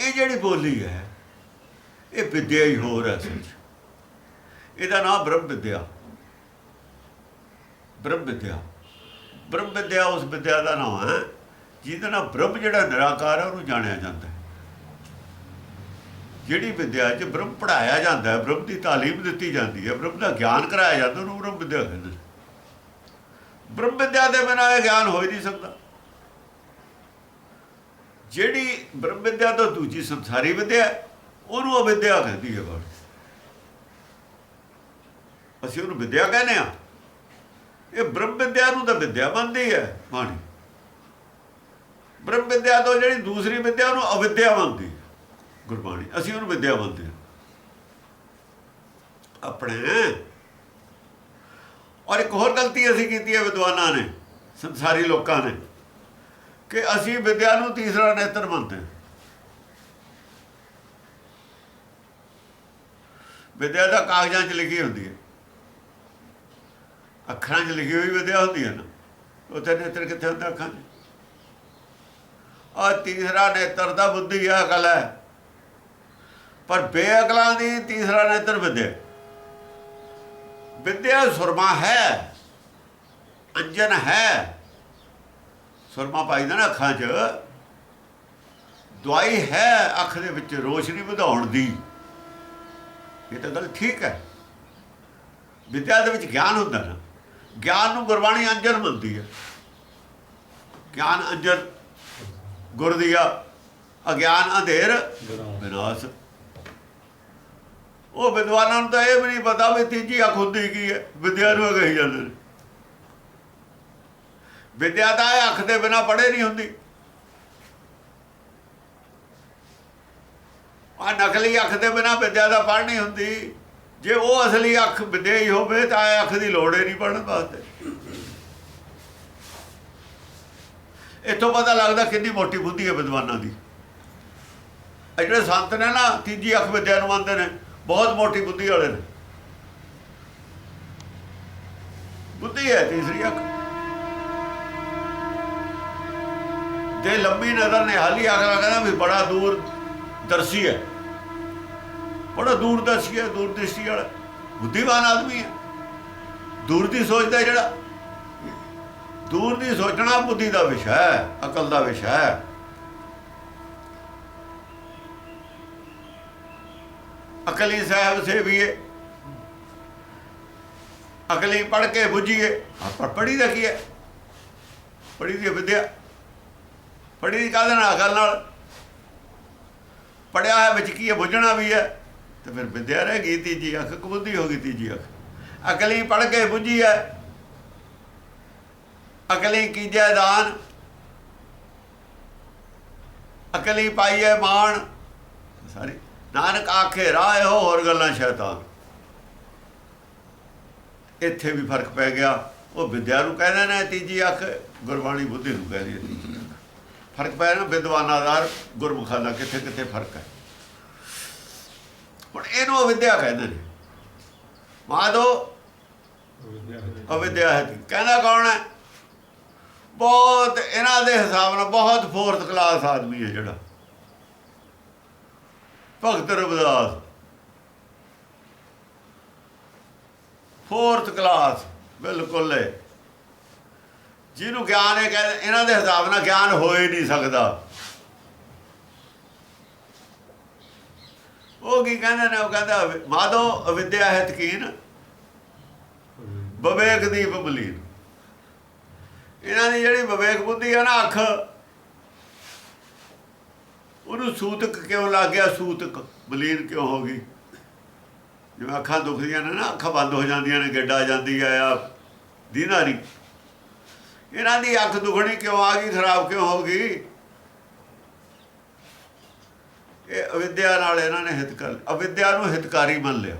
ਇਹ ਜਿਹੜੀ ਬੋਲੀ ਹੈ, ਇਹ ਵਿਦਿਆ ਹੀ ਹੋਰ ਹੈ ਅਸਲ ਇਹਦਾ ਨਾਮ ਬ੍ਰਹਮ ਵਿਦਿਆ। ਬ੍ਰਹਮ ਵਿਦਿਆ। ਬ੍ਰਹਮ ਵਿਦਿਆ ਉਸ ਵਿਦਿਆ ਦਾ ਨਾਮ ਹੈ, ਜਿਹਦੇ ਨਾਲ ਬ੍ਰਹਮ ਜਿਹੜਾ ਨਿਰਾਕਾਰ ਹੈ, ਉਹਨੂੰ ਜਾਣਿਆ ਜਾਂਦਾ ਹੈ। ਜਿਹੜੀ ਵਿਦਿਆ 'ਚ ਬ੍ਰਹਮ ਪੜਾਇਆ ਜਾਂਦਾ ਹੈ, ਬ੍ਰਹਮ ਦੀ ਤਾਲੀਮ ਦਿੱਤੀ ਜਾਂਦੀ ਹੈ, ਬ੍ਰਹਮ ਦਾ ਗਿਆਨ ਕਰਾਇਆ ਜਾਂਦਾ, ਉਹਨੂੰ ਬ੍ਰਹਮ ਵਿਦਿਆ ਕਹਿੰਦੇ ਨੇ। ਬ੍ਰਹਮ ਵਿਦਿਆ ਦੇ ਬਿਨਾਂ ਇਹ ਗਿਆਨ ਹੋ ਹੀ ਨਹੀਂ ਸਕਦਾ। ਜਿਹੜੀ ਬ੍ਰਹਮ ਵਿਦਿਆ ਤੋਂ ਦੂਜੀ ਸੰਸਾਰੀ ਵਿਦਿਆ ਉਹਨੂੰ ਅਵਿਦਿਆ ਕਹਿੰਦੀ ਹੈ ਬਾਣੀ। ਅਸੀਂ ਉਹਨੂੰ ਵਿਦਿਆ ਕਹਿੰਦੇ ਆ ਇਹ ਬ੍ਰਹਮ ਵਿਦਿਆ ਨੂੰ ਤਾਂ ਵਿਦਿਆ ਮੰਨਦੀ ਹੈ ਬਾਣੀ। ਬ੍ਰਹਮ ਵਿਦਿਆ ਤੋਂ ਜਿਹੜੀ ਦੂਸਰੀ ਵਿਦਿਆ, ਉਹਨੂੰ ਅਵਿਦਿਆ ਮੰਨਦੀ ਗੁਰਬਾਣੀ। ਅਸੀਂ ਉਹਨੂੰ ਵਿਦਿਆ ਮੰਨਦੇ ਹਾਂ। ਆਪਣੇ ਔਰ ਇੱਕ ਹੋਰ ਗਲਤੀ ਅਸੀਂ ਕੀਤੀ ਹੈ ਵਿਦਵਾਨਾਂ ਨੇ, ਸੰਸਾਰੀ ਲੋਕਾਂ ਨੇ। ਕਿ ਅਸੀਂ ਵਿਦਿਆ ਨੂੰ ਤੀਸਰਾ ਨੇਤਰ ਮੰਨਦੇ ਹਾਂ। ਵਿਦਿਆ ਦਾ ਕਾਗਜ਼ਾਂ 'ਚ ਲਿਖੀ ਹੁੰਦੀ ਹੈ। ਅੱਖਰਾਂ 'ਚ ਲਿਖੀ ਹੋਈ ਵਿਦਿਆ ਹੁੰਦੀ ਹੈ ਨਾ। ਉੱਥੇ ਨੇਤਰ ਕਿੱਥੇ ਹੁੰਦਾ ਅੱਖਾਂ 'ਚ? ਆ ਤੀਸਰਾ ਨੇਤਰ ਦਾ ਬੁੱਧੀ ਹੈ ਅਕਲ ਹੈ। ਪਰ ਬੇਅਕਲਾਂ ਦੀ ਤੀਸਰਾ ਨੇਤਰ ਵਿਦਿਆ। ਵਿਦਿਆ ਸੁਰਮਾ ਹੈ, ਅੰਜਨ ਹੈ। ਸੁਰਮਾ ਪਾਈਦਾ ਨਾ ਅੱਖਾਂ 'ਚ, ਦਵਾਈ ਹੈ, ਅੱਖ ਦੇ ਵਿੱਚ ਰੋਸ਼ਨੀ ਵਧਾਉਣ ਦੀ। ਇਹ ਤਾਂ ਗੱਲ ਠੀਕ ਹੈ। ਵਿਦਿਆ ਦੇ ਵਿੱਚ ਗਿਆਨ ਹੁੰਦਾ ਨਾ। ਗਿਆਨ ਨੂੰ ਗੁਰਬਾਣੀ ਅੰਜਰ ਮੰਨਦੀ ਹੈ। ਗਿਆਨ ਅੰਜਰ, ਗੁਰ ਦੀਆ ਅਗਿਆਨ ਅੰਧੇਰ ਵਿਨਾਸ਼ ਉਹ ਵਿਦਵਾਨਾਂ ਨੂੰ ਤਾਂ ਇਹ ਵੀ ਨਹੀਂ ਪਤਾ ਵੀ ਤੀਜੀ ਅੱਖ ਹੁੰਦੀ ਕੀ ਹੈ। ਵਿਦਿਆ ਨੂੰ ਕਹੀ ਜਾਂਦੇ ਨੇ। ਵਿਦਿਆ ਤਾਂ ਇਹ ਅੱਖ ਦੇ ਬਿਨਾ ਪੜ੍ਹੇ ਨਹੀਂ ਹੁੰਦੀ। ਆ ਨਕਲੀ ਅੱਖ ਦੇ ਬਿਨਾ ਵਿਦਿਆ ਦਾ ਪੜ੍ਹ ਨਹੀਂ ਹੁੰਦੀ। ਜੇ ਉਹ ਅਸਲੀ ਅੱਖ ਵਿਦਿਆ ਹੀ ਹੋਵੇ ਤਾਂ ਇਹ ਅੱਖ ਦੀ ਲੋੜ ਹੀ ਨਹੀਂ ਪੜ੍ਹਨ ਵਾਸਤੇ। ਇੱਥੋਂ ਪਤਾ ਲੱਗਦਾ ਕਿੰਨੀ ਮੋਟੀ ਬੁੱਧੀ ਹੈ ਵਿਦਵਾਨਾਂ ਦੀ। ਜਿਹੜੇ ਸੰਤ ਨੇ ਨਾ, ਤੀਜੀ ਅੱਖ ਵਿਦਿਆ ਨੂੰ ਮੰਨਦੇ ਨੇ, ਬਹੁਤ ਮੋਟੀ ਬੁੱਧੀ ਵਾਲੇ ਨੇ। ਬੁੱਧੀ ਹੈ ਤੀਸਰੀ ਅੱਖ। ਤੇ ਲੰਮੀ ਨਜ਼ਰ ਨੇ ਹਾਲੀ ਕਹਿੰਦਾ ਵੀ ਬੜਾ ਦੂਰ ਦਰਸ਼ੀ ਹੈ। ਬੜਾ ਦੂਰ ਦਰਸ਼ੀ ਹੈ, ਦੂਰ ਦ੍ਰਿਸ਼ਟੀ ਵਾਲਾ। ਬੁੱਧੀਵਾਨ ਆਦਮੀ ਹੈ। ਦੂਰ ਦੀ ਸੋਚਦਾ ਜਿਹੜਾ। ਦੂਰ ਦੀ ਸੋਚਣਾ ਬੁੱਧੀ ਦਾ ਵਿਸ਼ਾ ਹੈ, ਅਕਲ ਦਾ ਵਿਸ਼ਾ ਹੈ। ਅਕਲੀ ਸਾਹਿਬ ਸੇਵੀਏ। ਅਕਲੀ ਪੜ ਕੇ ਬੁੱਝੀਏ। ਆਪਾਂ ਪੜੀ ਦਾ ਕੀ ਹੈ। ਪੜੀ ਦੀ ਵਿਦਿਆ। ਪੜੀ ਦੀ ਕਾਹਦੇ ਨਾਲ, ਅਕਲ ਨਾਲ? ਪੜਿਆ ਹੈ ਵਿੱਚ ਕੀ ਹੈ, ਬੁੱਝਣਾ ਵੀ ਹੈ? ਤੇ ਫਿਰ ਵਿਦਿਆ ਰਹਿ ਗਈ ਤੀਜੀ ਅੱਖ ਕਬੁੱਧੀ ਹੋ ਗਈ ਤੀਜੀ ਅੱਖ। ਅਕਲੀ ਪੜ ਕੇ ਬੁੱਝੀ ਹੈ। ਅਕਲੀ ਕੀਜੈ ਦਾਨ ਅਕਲੀ ਪਾਈਏ ਮਾਣ। ਸਾਰੀ ਨਾਨਕ ਆਖੇ, ਰਾਹ ਇਹੋ ਹੋਰ ਗੱਲਾਂ ਸ਼ੈਤਾਨ। ਇੱਥੇ ਵੀ ਫ਼ਰਕ ਪੈ ਗਿਆ। ਉਹ ਵਿਦਿਆ ਨੂੰ ਕਹਿੰਦੇ ਨੇ ਤੀਜੀ ਅੱਖ, ਗੁਰਬਾਣੀ ਬੁੱਧੀ ਨੂੰ ਕਹਿੰਦੀ ਹੈ ਤੀਜੀ ਅੱਖ। ਫ਼ਰਕ ਪੈ ਨਾ, ਵਿਦਵਾਨਾਂ ਦਾ ਗੁਰਮੁਖਾਂ ਦਾ, ਕਿੱਥੇ ਕਿੱਥੇ ਫ਼ਰਕ ਹੈ। ਹੁਣ ਇਹਨੂੰ ਅਵਿਦਿਆ ਕਹਿੰਦੇ ਨੇ। ਮਾਦੋ ਅਵਿਦਿਆ ਹੈ ਕਹਿੰਦਾ ਕੌਣ ਹੈ? ਬਹੁਤ, ਇਹਨਾਂ ਦੇ ਹਿਸਾਬ ਨਾਲ ਬਹੁਤ ਫੋਰਥ ਕਲਾਸ ਆਦਮੀ ਹੈ ਜਿਹੜਾ। ਭਗਤ ਰਵਿਦਾਸ। ਫੋਰਥ ਕਲਾਸ ਬਿਲਕੁਲ ਹੈ। ਜਿਹਨੂੰ ਗਿਆਨ ਹੈ ਕਹਿੰਦੇ ਇਹਨਾਂ ਦੇ ਹਿਸਾਬ ਨਾਲ ਗਿਆਨ ਹੋ ਹੀ ਨਹੀਂ ਸਕਦਾ। ਉਹ ਕੀ ਕਹਿੰਦੇ ਨੇ, ਉਹ ਕਹਿੰਦਾ, ਅਵਿ- ਮਾਧੋ ਅਵਿਦਿਆ ਹੈ ਤਕੀਨ, ਵਿਵੇਕ ਦੀਪ ਮਲੀਨ। ਇਹਨਾਂ ਦੀ ਜਿਹੜੀ ਵਿਵੇਕ ਬੁੱਧੀ ਹੈ ਨਾ, ਅੱਖ, ਉਹਨੂੰ ਸੂਤਕ ਕਿਉਂ ਲੱਗ ਗਿਆ? ਸੂਤਕ ਬਲੀਨ ਕਿਉਂ ਹੋ ਗਈ? ਜਿਵੇਂ ਅੱਖਾਂ ਦੁਖਦੀਆਂ ਨੇ ਨਾ, ਅੱਖਾਂ ਬੰਦ ਹੋ ਜਾਂਦੀਆਂ ਨੇ, ਗਿੱਡ ਆ ਜਾਂਦੀ ਆ ਆ ਨਹੀਂ ਇਹਨਾਂ ਦੀ ਅੱਖ ਦੁਖਣੀ ਕਿਉਂ ਆ ਗਈ, ਖਰਾਬ ਕਿਉਂ ਹੋ ਗਈ? ਇਹ ਅਵਿਦਿਆ ਨਾਲ ਇਹਨਾਂ ਨੇ ਹਿਤ ਕਰ ਅਵਿਦਿਆ ਨੂੰ ਹਿਤਕਾਰੀ ਮੰਨ ਲਿਆ।